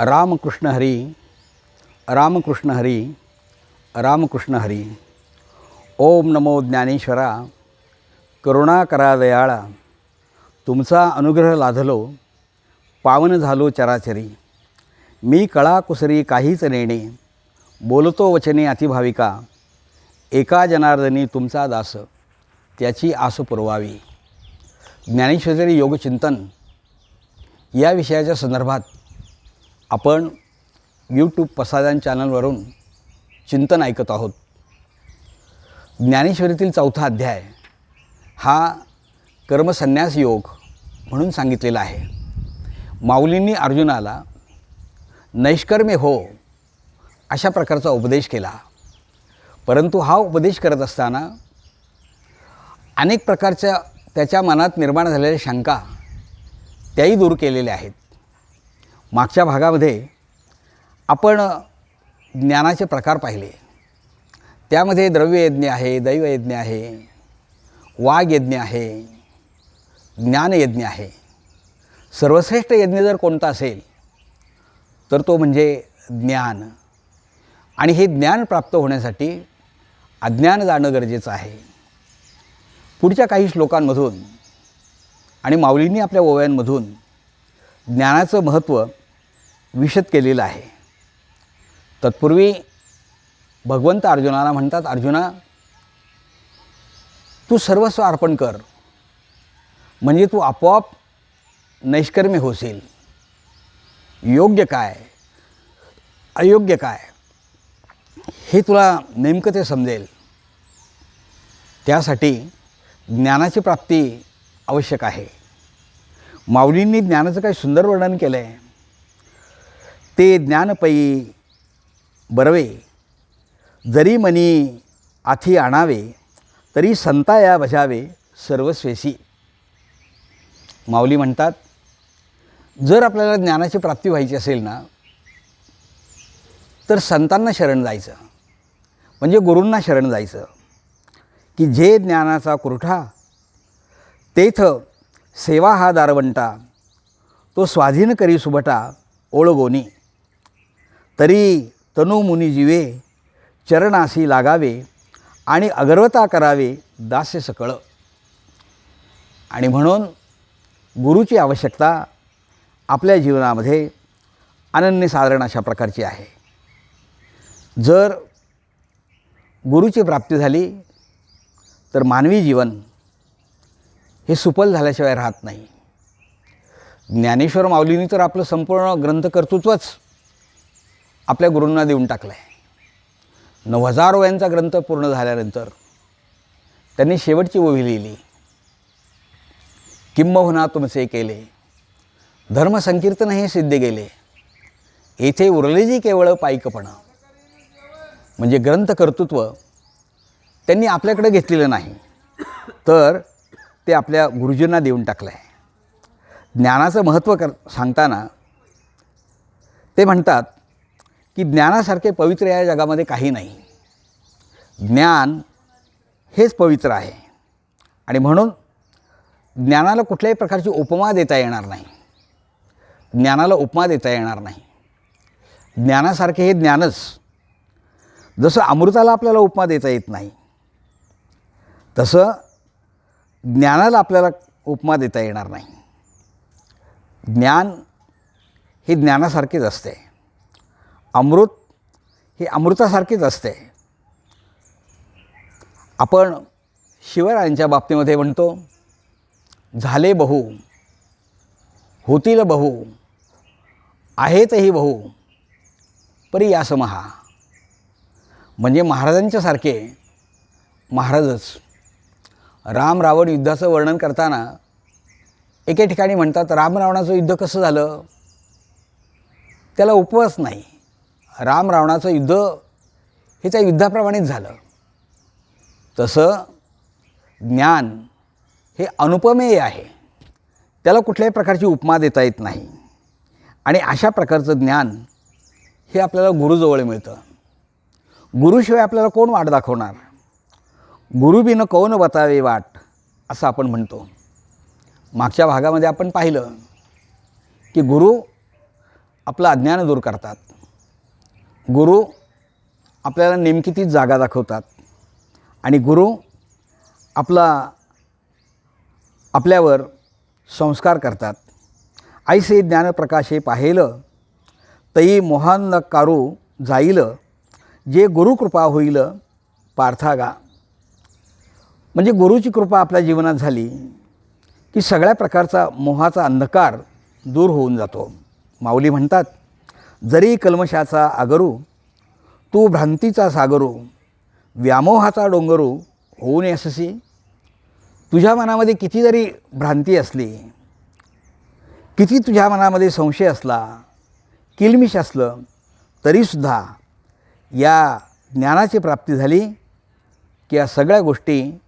रामकृष्ण हरी रामकृष्ण हरी रामकृष्ण हरी ओम नमो ज्ञानेश्वरा करुणा करा दयाळा तुमचा अनुग्रह लाधलो पावन झालो चराचरी मी कळा कुसरी काहीच नेणे बोलतो वचने अतिभाविका एका जनार्दनी तुमचा दास त्याची आस पुरवावी. ज्ञानेश्वरी योगचिंतन या विषयाच्या संदर्भात आपण यूट्यूब पसादान चॅनलवरून चिंतन ऐकत आहोत. ज्ञानेश्वरीतील चौथा अध्याय हा कर्मसन्यास योग म्हणून सांगितलेला आहे. माऊलींनी अर्जुनाला नैष्कर्म्य हो अशा प्रकारचा उपदेश केला. परंतु हा उपदेश करत असताना अनेक प्रकारच्या त्याच्या मनात निर्माण झालेल्या शंका त्याही दूर केलेल्या आहेत. मागच्या भागामध्ये आपण ज्ञानाचे प्रकार पाहिले. त्यामध्ये द्रव्ययज्ञ आहे दैवयज्ञ आहे वाघयज्ञ आहे ज्ञानयज्ञ आहे. सर्वश्रेष्ठ यज्ञ जर कोणता असेल तर तो म्हणजे ज्ञान. आणि हे ज्ञान प्राप्त होण्यासाठी अज्ञान जाणं गरजेचं आहे. पुढच्या काही श्लोकांमधून आणि माऊलींनी आपल्या ओव्यांमधून ज्ञानाचं महत्त्व विशद केलेलं आहे. तत्पूर्वी भगवंत अर्जुनाला म्हणतात अर्जुना तू सर्वस्व अर्पण कर. म्हणजे तू आपोआप नैष्कर्म्य होशील. योग्य काय? अयोग्य काय? हे तुला नेमकं ते समजेल. त्यासाठी ज्ञानाची प्राप्ती आवश्यक आहे. माऊलींनी ज्ञानाचं काही सुंदर वर्णन केलं आहे ते ज्ञानपयी बरवे. जरी मनी आथी आणावे तरी संताया भजावे बजावे सर्वस्वेशी. माऊली म्हणतात जर आपल्याला ज्ञानाची प्राप्ती व्हायची असेल ना तर संतांना शरण जायचं. म्हणजे गुरूंना शरण जायचं. की जे ज्ञानाचा कुरठा तेथ सेवा हा दारवंटा तो स्वाधीन करी सुभटा ओळगोनी. तरी तनु मुनिजीवे चरणासी लागावे आणि अगर्वता करावे दास्य सकळ. आणि म्हणून गुरुची आवश्यकता आपल्या जीवनामध्ये अनन्यसाधारण अशा प्रकारची आहे. जर गुरुची प्राप्ती झाली तर मानवी जीवन हे सुपल झाल्याशिवाय राहत नाही. ज्ञानेश्वर माऊलींनी तर आपलं संपूर्ण ग्रंथकर्तृत्वच आपल्या गुरूंना देऊन टाकलं आहे नऊ हजार वयांचा ग्रंथ पूर्ण झाल्यानंतर त्यांनी शेवटची ओवी लिहिली. किंबहुना तुमचे केले. धर्मसंकीर्तन हे सिद्ध गेले येथे उरले जी केवळ पायकपणा म्हणजे ग्रंथकर्तृत्व त्यांनी आपल्याकडे घेतलेलं नाही. तर ते आपल्या गुरुजींना देऊन टाकलं आहे ज्ञानाचं महत्त्व कर सांगताना ते म्हणतात की ज्ञानासारखे पवित्र या जगामध्ये काही नाही. ज्ञान हेच पवित्र आहे. आणि म्हणून ज्ञानाला कुठल्याही प्रकारची उपमा देता येणार नाही. ज्ञानाला उपमा देता येणार नाही. ज्ञानासारखे हे ज्ञानच. जसं अमृताला आपल्याला उपमा देता येत नाही तसं ज्ञानाला आपल्याला उपमा देता येणार नाही. ज्ञान हे ज्ञानासारखेच असते. अमृत हे अमृतासारखेच असते. आपण शिवरायांच्या बाबतीमध्ये म्हणतो झाले बहु होतील बहु आहेतही बहु परी यासमहा म्हणजे महाराजांच्यासारखे महाराजच राम रावण युद्धाचं वर्णन करताना एके ठिकाणी म्हणतात राम रावणाचं युद्ध कसं झालं? त्याला उपवास नाही. राम रावणाचं युद्ध हे त्या युद्धाप्रमाणेच झालं. तसं ज्ञान हे अनुपमेय आहे. त्याला कुठल्याही प्रकारची उपमा देता येत नाही. आणि अशा प्रकारचं ज्ञान हे आपल्याला गुरुजवळ मिळतं. गुरुशिवाय आपल्याला कोण वाट दाखवणार? गुरुबिनं कौन बतावे वाट असं आपण म्हणतो. मागच्या भागामध्ये आपण पाहिलं की गुरु आपलं अज्ञान दूर करतात. गुरु आपल्याला नेमकी ती जागा दाखवतात. आणि गुरु आपला आपल्यावर संस्कार करतात. आईसे ज्ञानप्रकाशे पाहिलं तई मोहान कारू जाईल जे गुरुकृपा होईल पार्थागा म्हणजे गुरुची कृपा आपल्या जीवनात झाली की सगळ्या प्रकारचा मोहाचा अंधकार दूर होऊन जातो. माऊली म्हणतात जरी कल्मशाचा आगरू तू भ्रांतीचा सागरू व्यामोहाचा डोंगरू होऊ नये यशस्वी तुझ्या मनामध्ये किती जरी भ्रांती असली किती तुझ्या मनामध्ये संशय असला किलमिश असलं तरीसुद्धा या ज्ञानाची प्राप्ती झाली की या सगळ्या गोष्टी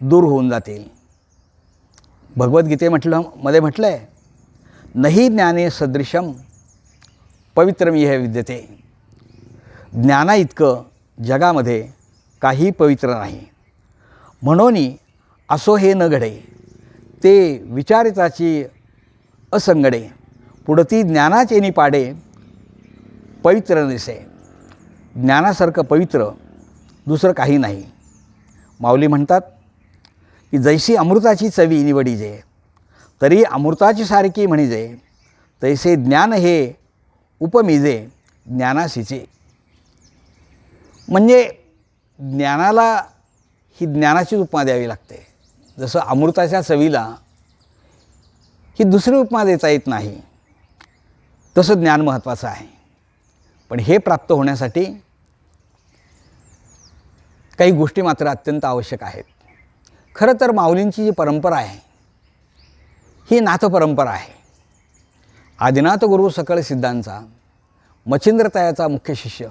दूर होऊन जातील. भगवद्गीते म्हटलं मध्ये म्हटलं आहे नाही ज्ञाने सदृशम पवित्रम हे विद्यते. ज्ञाना इतकं जगामध्ये काही पवित्र नाही. म्हणून असो हे न घडे ते विचारिताची असंगडे पुढती ज्ञानाचे पाडे पवित्र दिसे ज्ञानासारखं पवित्र दुसरं काही नाही. माऊली म्हणतात की जैसी अमृताची चवी निवडी जे तरी अमृताची सारखी म्हणजे तैसे ज्ञान हे उपमिजे ज्ञानाशीचे. म्हणजे ज्ञानाला ही ज्ञानाची उपमा द्यावी लागते. जसं अमृताच्या चवीला ही दुसरी उपमा देता येत नाही तसं ज्ञान महत्त्वाचं आहे. पण हे प्राप्त होण्यासाठी काही गोष्टी मात्र अत्यंत आवश्यक आहेत. खरं तर माऊलींची जी परंपरा आहे ही नाथ परंपरा आहे. आदिनाथ गुरु सकळ सिद्धांचा मच्छिंद्रतायाचा मुख्य शिष्य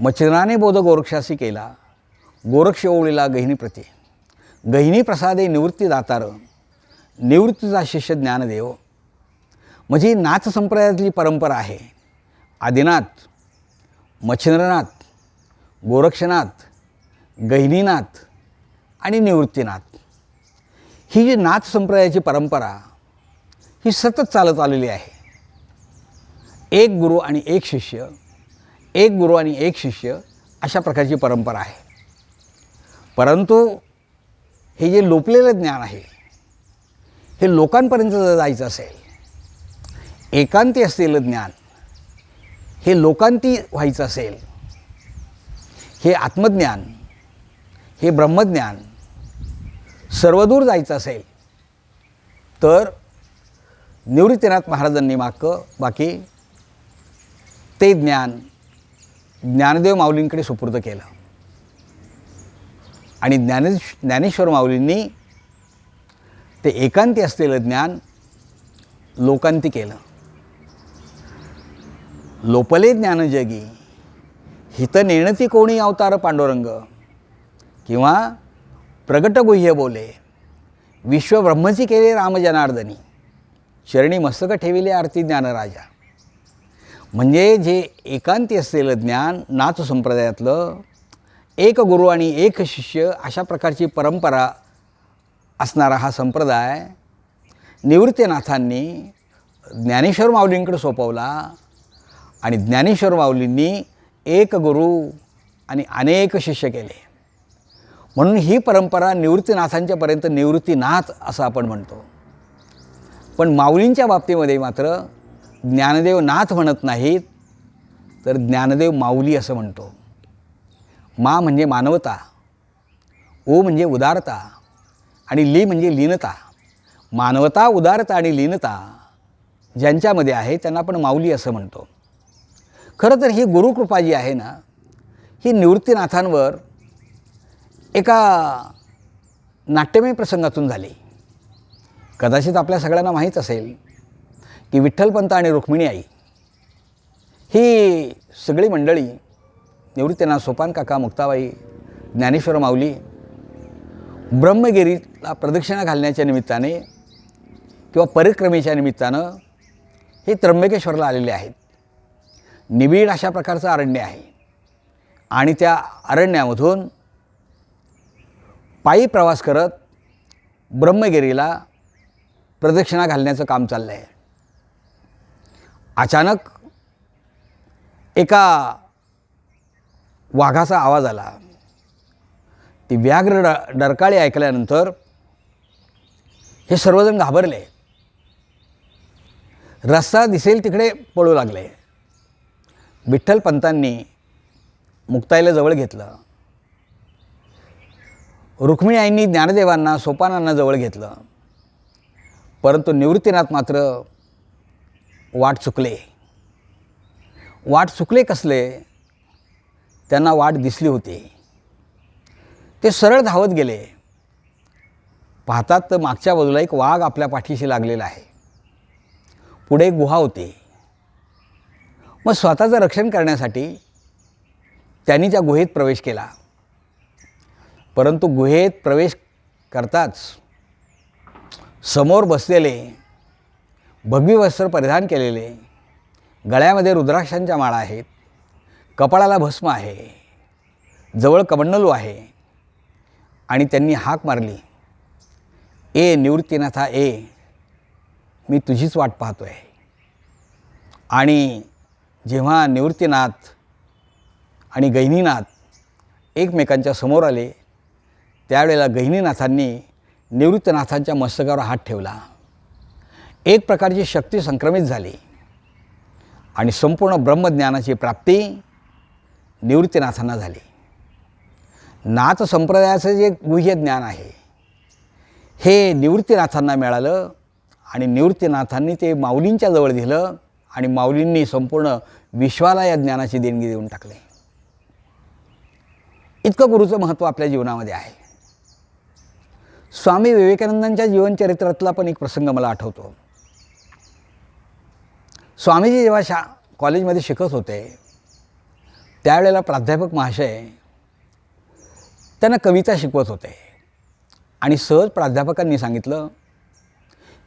मच्छिंद्राने बोध गोरक्षासी केला गोरक्ष ओळीला गहिनी प्रती गहिनी प्रसादे निवृत्ती दातार निवृत्तीचा शिष्य ज्ञानदेव. म्हणजे नाथ संप्रदायातली परंपरा आहे. आदिनाथ मच्छिंद्रनाथ गोरक्षनाथ गहिनीनाथ आणि निवृत्तीनाथ. ही जी नाथ संप्रदायाची परंपरा ही सतत चालत आलेली आहे. एक गुरु आणि एक शिष्य एक गुरु आणि एक शिष्य अशा प्रकारची परंपरा आहे. परंतु हे जे लोपलेलं ज्ञान आहे हे लोकांपर्यंत जर जायचं असेल एकांती असलेलं ज्ञान हे लोकांती व्हायचं असेल हे आत्मज्ञान हे ब्रह्मज्ञान सर्वदूर जायचं असेल तर निवृत्तीनाथ महाराजांनी मागं बाकी ते ज्ञान ज्ञानदेव माऊलींकडे सुपूर्द केलं. आणि ज्ञाने ज्ञानेश्वर माऊलींनी ते एकांती असलेलं ज्ञान लोकांती केलं. लोपले ज्ञानजगी हित नेणती कोणी अवतार पांडुरंग? किंवा प्रगट गुह्य बोले विश्वब्रह्मची केले रामजनार्दनी शरणी मस्तक ठेविले आरती ज्ञानराजा? म्हणजे जे एकांती असलेलं ज्ञान नाथ संप्रदायातलं एक गुरु आणि एक शिष्य अशा प्रकारची परंपरा असणारा हा संप्रदाय निवृत्तीनाथांनी ज्ञानेश्वर माऊलींकडे सोपवला आणि ज्ञानेश्वर माऊलींनी एक गुरु आणि अनेक शिष्य केले. म्हणून ही परंपरा निवृत्तीनाथांच्यापर्यंत निवृत्तीनाथ असं आपण म्हणतो. पण माऊलींच्या बाबतीमध्ये मात्र ज्ञानदेव नाथ म्हणत नाहीत तर ज्ञानदेव माऊली असं म्हणतो. मा म्हणजे मानवता ओ म्हणजे उदारता आणि ली म्हणजे लीनता. मानवता उदारता आणि लीनता ज्यांच्यामध्ये आहे त्यांना आपण माऊली असं म्हणतो. खरं तर ही गुरुकृपा जी आहे ना ही निवृत्तीनाथांवर एका नाट्यमय प्रसंगातून झाली. कदाचित आपल्या सगळ्यांना माहीत असेल की विठ्ठलपंत आणि रुक्मिणी आई. ही सगळी मंडळी निवृत्तीना सोपान काका मुक्ताबाई ज्ञानेश्वर माऊली ब्रह्मगिरीला प्रदक्षिणा घालण्याच्या निमित्ताने किंवा परिक्रमेच्या निमित्तानं हे त्र्यंबकेश्वरला आलेले आहेत. निबिड अशा प्रकारचं अरण्य आहे. आणि त्या अरण्यामधून पायी प्रवास करत ब्रह्मगिरीला प्रदक्षिणा घालण्याचं काम चाललं आहे अचानक एका वाघाचा आवाज आला. ती व्याघ्र ड डरकाळी ऐकल्यानंतर हे सर्वजण घाबरले. रस्ता दिसेल तिकडे पळू लागले. विठ्ठल पंतांनी मुक्ताईला जवळ घेतलं. रुक्मिणी आईंनी ज्ञानदेवांना सोपानांना जवळ घेतलं. परंतु निवृत्तीनाथ मात्र वाट चुकले. वाट चुकले कसले? त्यांना वाट दिसली होती. ते सरळ धावत गेले. पाहतात तर मागच्या बाजूला एक वाघ आपल्या पाठीशी लागलेला आहे. पुढे एक गुहा होती. मग स्वतःचं रक्षण करण्यासाठी त्यांनी त्या गुहेत प्रवेश केला. परंतु गुहेत प्रवेश करताच समोर बसलेले भगवी वस्त्र परिधान केलेले गळ्यामध्ये रुद्राक्षांच्या माळा आहेत कपाळाला भस्म आहे जवळ कमंडलू आहे आणि त्यांनी हाक मारली ए निवृत्तीनाथा ए मी तुझीच वाट पाहतो आहे आणि जेव्हा निवृत्तीनाथ आणि गहिनीनाथ एकमेकांच्या समोर आले त्यावेळेला गहिनीनाथांनी निवृत्तनाथांच्या मस्तकावर हात ठेवला. एक प्रकारची शक्ती संक्रमित झाली. आणि संपूर्ण ब्रह्मज्ञानाची प्राप्ती निवृत्तीनाथांना झाली. नाथ संप्रदायाचं जे गुह्य ज्ञान आहे हे निवृत्तीनाथांना मिळालं आणि निवृत्तीनाथांनी ते माऊलींच्या जवळ दिलं आणि माऊलींनी संपूर्ण विश्वाला या ज्ञानाची देणगी देऊन टाकले. इतकं गुरुचं महत्त्व आपल्या जीवनामध्ये आहे. स्वामी विवेकानंदांच्या जीवनचरित्रातला पण एक प्रसंग मला आठवतो. स्वामीजी जेव्हा शा कॉलेजमध्ये शिकत होते त्यावेळेला प्राध्यापक महाशय त्यांना कविता शिकवत होते. आणि सहज प्राध्यापकांनी सांगितलं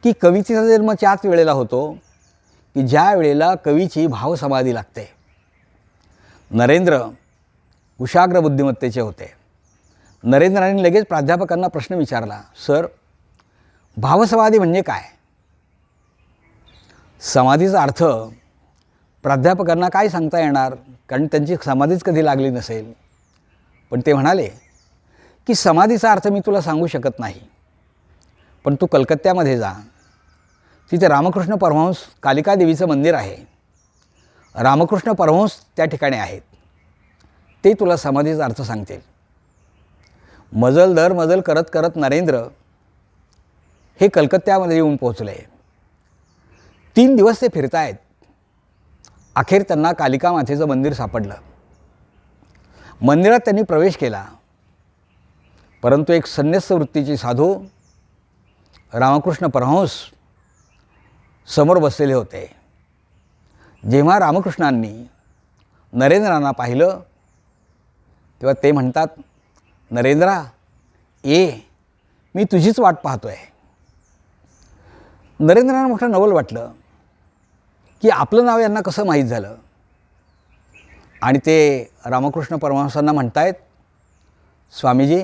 की कवितेचा जन्म त्याच वेळेला होतो की ज्या वेळेला कवीची भावसमाधी लागते. नरेंद्र कुशाग्र बुद्धिमत्तेचे होते. नरेंद्राने लगेच प्राध्यापकांना प्रश्न विचारला सर भावसमाधी म्हणजे काय? समाधीचा अर्थ प्राध्यापकांना काय सांगता येणार? कारण त्यांची समाधीच कधी लागली नसेल. पण ते म्हणाले की समाधीचा अर्थ मी तुला सांगू शकत नाही. पण तू कलकत्त्यामध्ये जा. तिथे रामकृष्ण परमहंस कालिका देवीचं मंदिर आहे. रामकृष्ण परमहंस त्या ठिकाणी आहेत. ते तुला समाधीचा अर्थ सांगतील. मजल दर मजल करत करत नरेंद्र हे कलकत्त्यामध्ये येऊन पोहोचले. तीन दिवस ते फिरतायत. अखेर त्यांना कालिका मातेचं मंदिर सापडलं. मंदिरात त्यांनी प्रवेश केला. परंतु एक संन्यस्त वृत्तीची साधू रामकृष्ण परहंस समोर बसलेले होते. जेव्हा रामकृष्णांनी नरेंद्रांना पाहिलं तेव्हा ते म्हणतात नरेंद्रा ये मी तुझीच वाट पाहतो आहे नरेंद्रांना मोठं नवल वाटलं. की आपलं नाव यांना कसं माहीत झालं? आणि ते रामकृष्ण परमहंसांना म्हणतायत स्वामीजी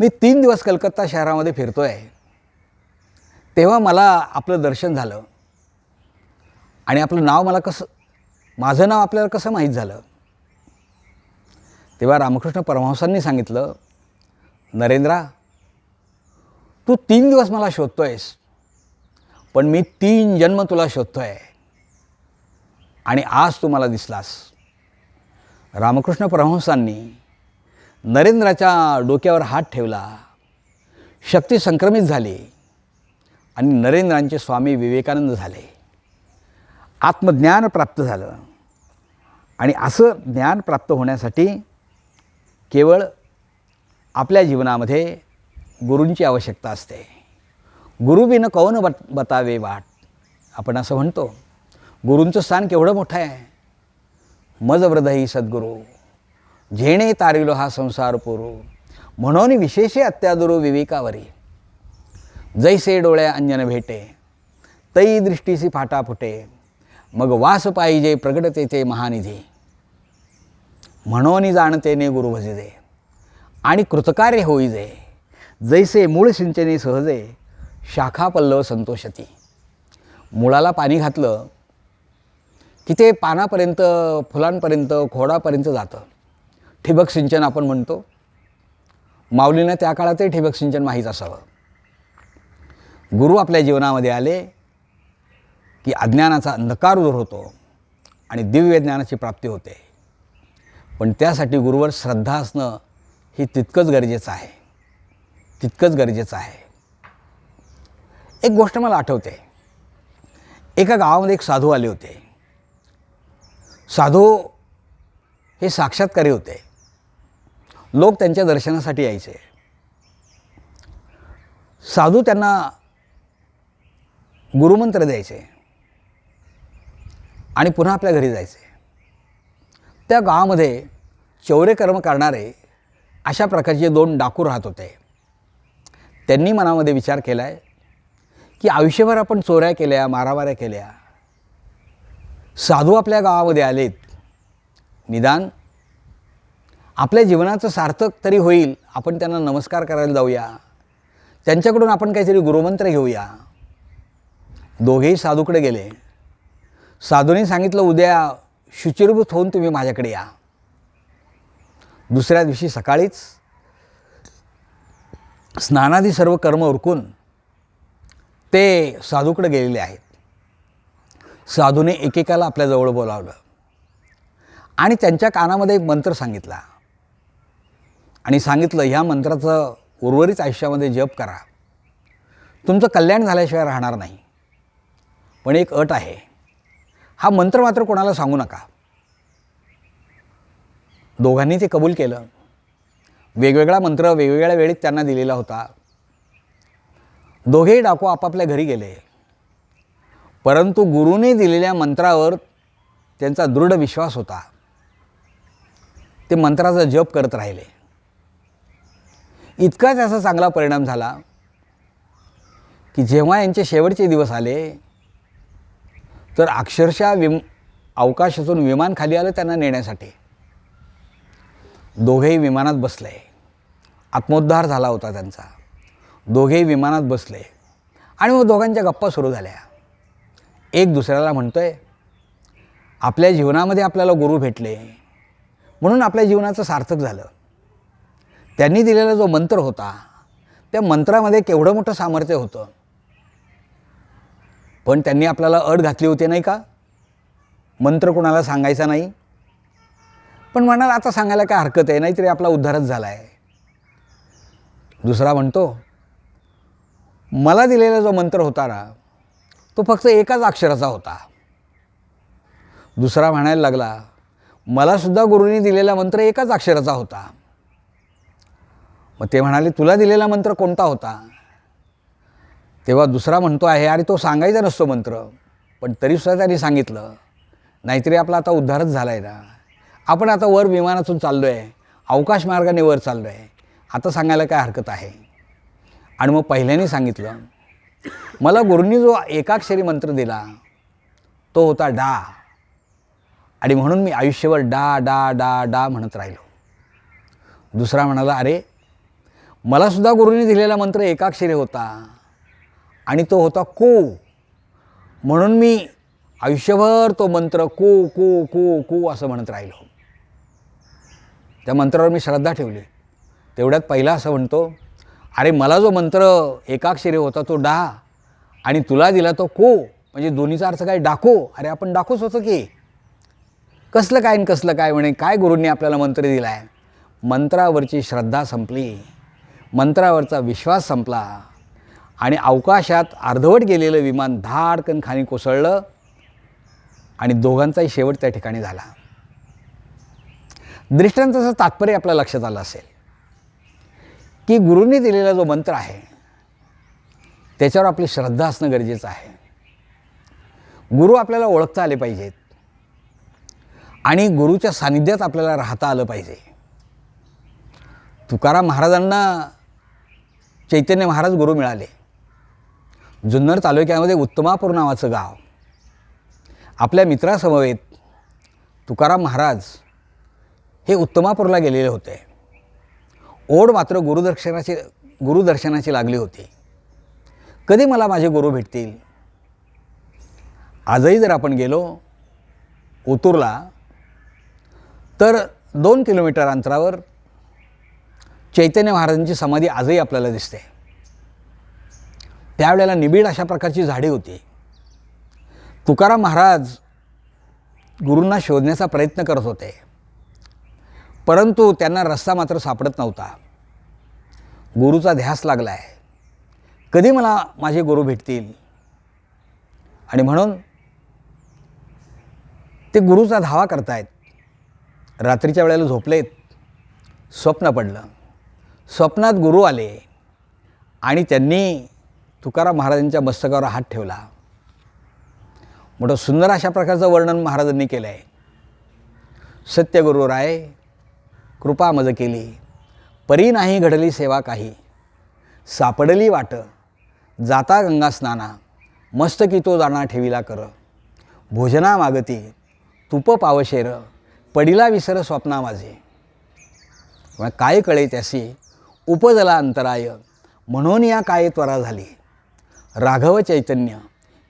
मी तीन दिवस कलकत्ता शहरामध्ये फिरतो आहे तेव्हा मला आपलं दर्शन झालं. आणि आपलं नाव मला कसं माझं नाव आपल्याला कसं माहीत झालं? तेव्हा रामकृष्ण परमहंसांनी सांगितलं नरेंद्रा तू तीन दिवस मला शोधतो आहेस पण मी तीन जन्म तुला शोधतो आहे आणि आज तू मला दिसलास. रामकृष्ण परमहंसांनी नरेंद्राच्या डोक्यावर हात ठेवला. शक्ती संक्रमित झाली. आणि नरेंद्रांचे स्वामी विवेकानंद झाले. आत्मज्ञान प्राप्त झालं. आणि असं ज्ञान प्राप्त होण्यासाठी केवळ आपल्या जीवनामध्ये गुरूंची आवश्यकता असते. गुरुबिन कौन बत बतावे वाट? आपण असं म्हणतो गुरूंचं स्थान केवढं मोठं आहे. मज हृदयी सद्गुरू झेणे तारिलो हा संसार पुरू. म्हणून विशेषे अत्यादुरो विवेकावरी. जैसे डोळ्या अंजन भेटे तई दृष्टीसी फाटा फुटे. मग वास पाहिजे प्रगटतेचे महानिधी. म्हणून जाणतेने गुरु भजिजे आणि कृतकार्य होईजे जैसे मूळ सिंचने सहजे शाखा पल्लव संतोषती. मुळाला पाणी घातलं की ते पानापर्यंत फुलांपर्यंत खोडापर्यंत जातं. ठिबक सिंचन आपण म्हणतो. माऊलीनं त्या काळातही ठिबक सिंचन माहीत असावं. गुरु आपल्या जीवनामध्ये आले की अज्ञानाचा अंधकार दूर होतो आणि दिव्य ज्ञानाची प्राप्ती होते. पण त्यासाठी गुरुवर श्रद्धा असणं ही तितकंच गरजेचं आहे. तितकंच गरजेचं आहे. एक गोष्ट मला आठवते. एका गावामध्ये एक साधू आले होते. साधू हे साक्षात्कारी होते. लोक त्यांच्या दर्शनासाठी यायचे. साधू त्यांना गुरुमंत्र द्यायचे. आणि पुन्हा आपल्या घरी जायचे. त्या गावामध्ये चौरेकर्म करणारे अशा प्रकारचे दोन डाकू राहत होते. त्यांनी मनामध्ये विचार केला आहे की आयुष्यभर आपण चोऱ्या केल्या मारामाऱ्या केल्या. साधू आपल्या गावामध्ये आलेत. निदान आपल्या जीवनाचं सार्थक तरी होईल आपण त्यांना नमस्कार करायला जाऊया. त्यांच्याकडून आपण काहीतरी गुरुमंत्र घेऊया. दोघेही साधूकडे गेले. साधूने सांगितलं उद्या शुचिरभूत होऊन तुम्ही माझ्याकडे या. दुसऱ्या दिवशी सकाळीच स्नानादी सर्व कर्म उरकून ते साधूकडे गेलेले आहेत. साधूने एकेकाला आपल्याजवळ बोलावलं. आणि त्यांच्या कानामध्ये एक मंत्र सांगितला. आणि सांगितलं ह्या मंत्राचं उर्वरित आयुष्यामध्ये जप करा. तुमचं कल्याण झाल्याशिवाय राहणार नाही. पण एक अट आहे. हा मंत्र मात्र कोणाला सांगू नका. दोघांनी ते कबूल केलं. वेगवेगळा मंत्र वेगवेगळ्या वेळेत त्यांना दिलेला होता. दोघेही डाकू आपापल्या घरी गेले. परंतु गुरुने दिलेल्या मंत्रावर त्यांचा दृढ विश्वास होता. ते मंत्राचा जप करत राहिले. इतका त्याचा चांगला परिणाम झाला की जेव्हा यांचे शेवटचे दिवस आले तर अक्षरशः विम अवकाशातून विमान खाली आलं त्यांना नेण्यासाठी. दोघेही विमानात बसले. आत्मोद्धार झाला होता त्यांचा. दोघेही विमानात बसले. आणि मग दोघांच्या गप्पा सुरू झाल्या. एक दुसऱ्याला म्हणतोय आपल्या जीवनामध्ये आपल्याला गुरु भेटले. म्हणून आपल्या जीवनाचं सार्थक झालं. त्यांनी दिलेला जो मंत्र होता त्या मंत्रामध्ये केवढं मोठं सामर्थ्य होतं. पण त्यांनी आपल्याला अट घातली होती नाही का? मंत्र कोणाला सांगायचा नाही? पण म्हणाल आता सांगायला काय हरकत आहे? नाहीतरी आपला उद्धारच झाला आहे दुसरा म्हणतो मला दिलेला जो मंत्र होता ना तो फक्त एकाच अक्षराचा होता. दुसरा म्हणायला लागला मलासुद्धा गुरुनी दिलेला मंत्र एकाच अक्षराचा होता. मग ते म्हणाले तुला दिलेला मंत्र कोणता होता? तेव्हा दुसरा म्हणतो आहे अरे तो सांगायचा नसतो मंत्र पण तरीसुद्धा त्यांनी सांगितलं. नाहीतरी आपला आता उद्धारच झाला आहे ना. आपण आता वर विमानातून चाललो आहे अवकाश मार्गाने वर चाललो आहे आता सांगायला काय हरकत आहे? आणि मग पहिल्याने सांगितलं मला गुरुंनी जो एकाक्षरी मंत्र दिला तो होता डा. आणि म्हणून मी आयुष्यभर डा डा डा डा म्हणत राहिलो. दुसरा म्हणाला अरे मलासुद्धा गुरुंनी दिलेला मंत्र एकाक्षरी होता आणि तो होता को. म्हणून मी आयुष्यभर तो मंत्र को को को को असं म्हणत राहिलो. त्या मंत्रावर मी श्रद्धा ठेवली. तेवढ्यात पहिला असं म्हणतो अरे मला जो मंत्र एकाक्षरी होता तो डा आणि तुला दिला तो को. म्हणजे दोन्हीचा अर्थ काय? डाकू. अरे आपण डाकूच होतो की. कसलं काय आणि कसलं काय म्हणे? काय गुरूंनी आपल्याला मंत्र दिला आहे मंत्रावरची श्रद्धा संपली. मंत्रावरचा विश्वास संपला. आणि अवकाशात अर्धवट गेलेलं विमान धाडकन खाली कोसळलं आणि दोघांचाही शेवट त्या ठिकाणी झाला. दृष्टांताचं तात्पर्य आपल्या लक्षात आलं असेल. की गुरुंनी दिलेला जो मंत्र आहे त्याच्यावर आपली श्रद्धा असणं गरजेचं आहे. गुरु आपल्याला ओळखता आले पाहिजेत आणि गुरुच्या सानिध्यात आपल्याला राहता आलं पाहिजे. तुकाराम महाराजांना चैतन्य महाराज गुरु मिळाले. जुन्नर तालुक्यामध्ये उत्तमापूर नावाचं गाव. आपल्या मित्रासमवेत तुकाराम महाराज हे उत्तमापूरला गेलेले होते. ओढ मात्र गुरुदर्शनाची गुरुदर्शनाची लागली होती. कधी मला माझे गुरु भेटतील? आजही जर आपण गेलो ओतूरला तर दोन किलोमीटर अंतरावर चैतन्य महाराजांची समाधी आजही आपल्याला दिसते. त्यावेळेला निबिड अशा प्रकारची झाडे होती. तुकाराम महाराज गुरूंना शोधण्याचा प्रयत्न करत होते. परंतु त्यांना रस्ता मात्र सापडत नव्हता. गुरुचा ध्यास लागला आहे कधी मला माझे गुरु भेटतील? आणि म्हणून ते गुरुचा धावा करतायत. रात्रीच्या वेळेला झोपलेत. स्वप्न पडलं. स्वप्नात गुरु आले. आणि त्यांनी तुकाराम महाराजांच्या मस्तकावर हात ठेवला. मोठं सुंदर अशा प्रकारचं वर्णन महाराजांनी केलं आहे सत्यगुरु राय कृपा मज केली. परी नाही घडली सेवा काही. सापडली वाट. जाता गंगा स्नाना. मस्तकी तो जाणा ठेविला कर. भोजना मागती. तुप पावशेर पडिला विसर स्वप्ना माझे. काय कळे त्यासी? उपजला अंतराय. म्हणून या काय त्वरा झाली? राघव चैतन्य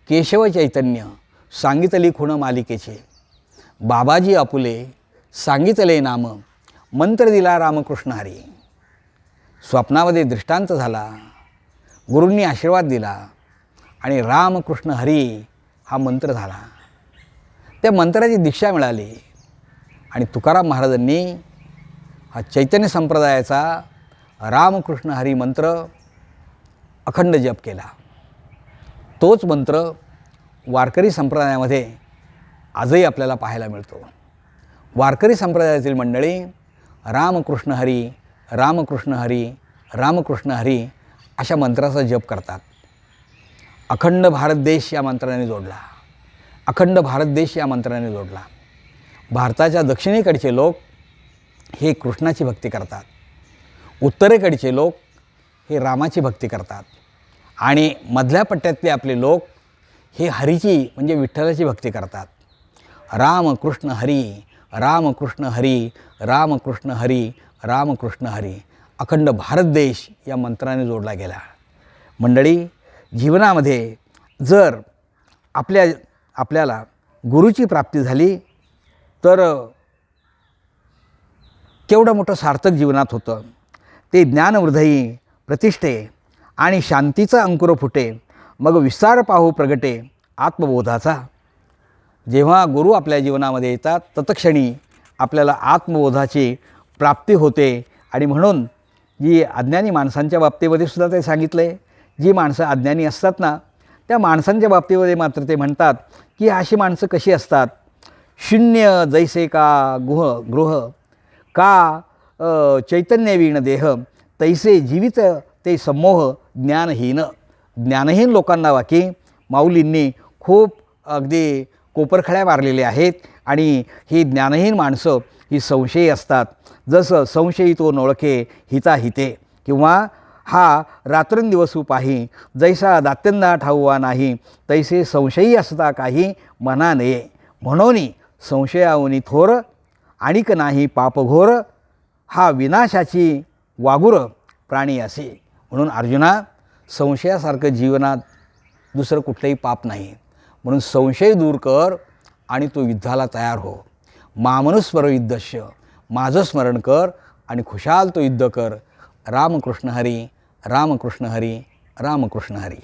केशव चैतन्य सांगितली खुण मालिकेचे. बाबाजी आपुले सांगितले नाम. मंत्र दिला रामकृष्ण हरी. स्वप्नामध्ये दृष्टांत झाला. गुरूंनी आशीर्वाद दिला आणि रामकृष्ण हरी हा मंत्र झाला. त्या मंत्राची दीक्षा मिळाली आणि तुकाराम महाराजांनी हा चैतन्य संप्रदायाचा रामकृष्ण हरी मंत्र अखंड जप केला. तोच मंत्र वारकरी संप्रदायामध्ये आजही आपल्याला पाहायला मिळतो. वारकरी संप्रदायातील मंडळी रामकृष्ण हरी रामकृष्ण हरी रामकृष्ण हरी अशा मंत्राचा जप करतात. अखंड भारत देश या मंत्राने जोडला. अखंड भारत देश या मंत्राने जोडला. भारताच्या दक्षिणेकडचे लोक हे कृष्णाची भक्ती करतात. उत्तरेकडचे लोक हे रामाची भक्ती करतात. आणि मधल्या पट्ट्यातले आपले लोक हे हरीची म्हणजे विठ्ठलाची भक्ती करतात. राम कृष्ण हरी रामकृष्ण हरी रामकृष्ण हरी रामकृष्ण हरी. अखंड भारत देश या मंत्राने जोडला गेला. मंडळी जीवनामध्ये जर आपल्या आपल्याला गुरुची प्राप्ती झाली तर केवढं मोठं सार्थक जीवनात होतं. ते ज्ञानवृद्धई प्रतिष्ठे आणि शांतीचा अंकुर फुटे मग विस्तार पाहू प्रगटे आत्मबोधाचा. जेव्हा गुरु आपल्या जीवनामध्ये येतात तत्क्षणी आपल्याला आत्मबोधाची प्राप्ती होते. आणि म्हणून जी अज्ञानी माणसांच्या बाबतीमध्ये सुद्धा ते सांगितलं आहे जी माणसं अज्ञानी असतात ना त्या माणसांच्या बाबतीमध्ये मात्र ते म्हणतात की अशी माणसं कशी असतात? शून्य जैसे का गुह गृह का अ, चैतन्यवीण देह तैसे जीवित ते समोह ज्ञानहीन ज्ञानहीन लोकांना बाकी माऊलींनी खूप अगदी कोपरखळ्या मारलेल्या आहेत आणि ही ज्ञानहीन माणसं ही संशयी असतात. जसं संशयी तो नोळखे हिता हिते किंवा हा रात्रंदिवस पाही जैसा दात्यंदा ठाऊवा नाही तैसे संशयी असता काही मना नये. म्हणून संशयावनी थोर आणिक नाही पापघोर हा विनाशाची वागुर प्राणी असे. म्हणून अर्जुना संशयासारखं जीवनात दुसरं कुठलंही पाप नाही. म्हणून संशय दूर कर आणि तो युद्धाला तयार हो. मामनुस्मर युद्धस्य माझं स्मरण कर आणि खुशाल तो युद्ध कर. रामकृष्ण हरी रामकृष्ण हरी रामकृष्ण हरी.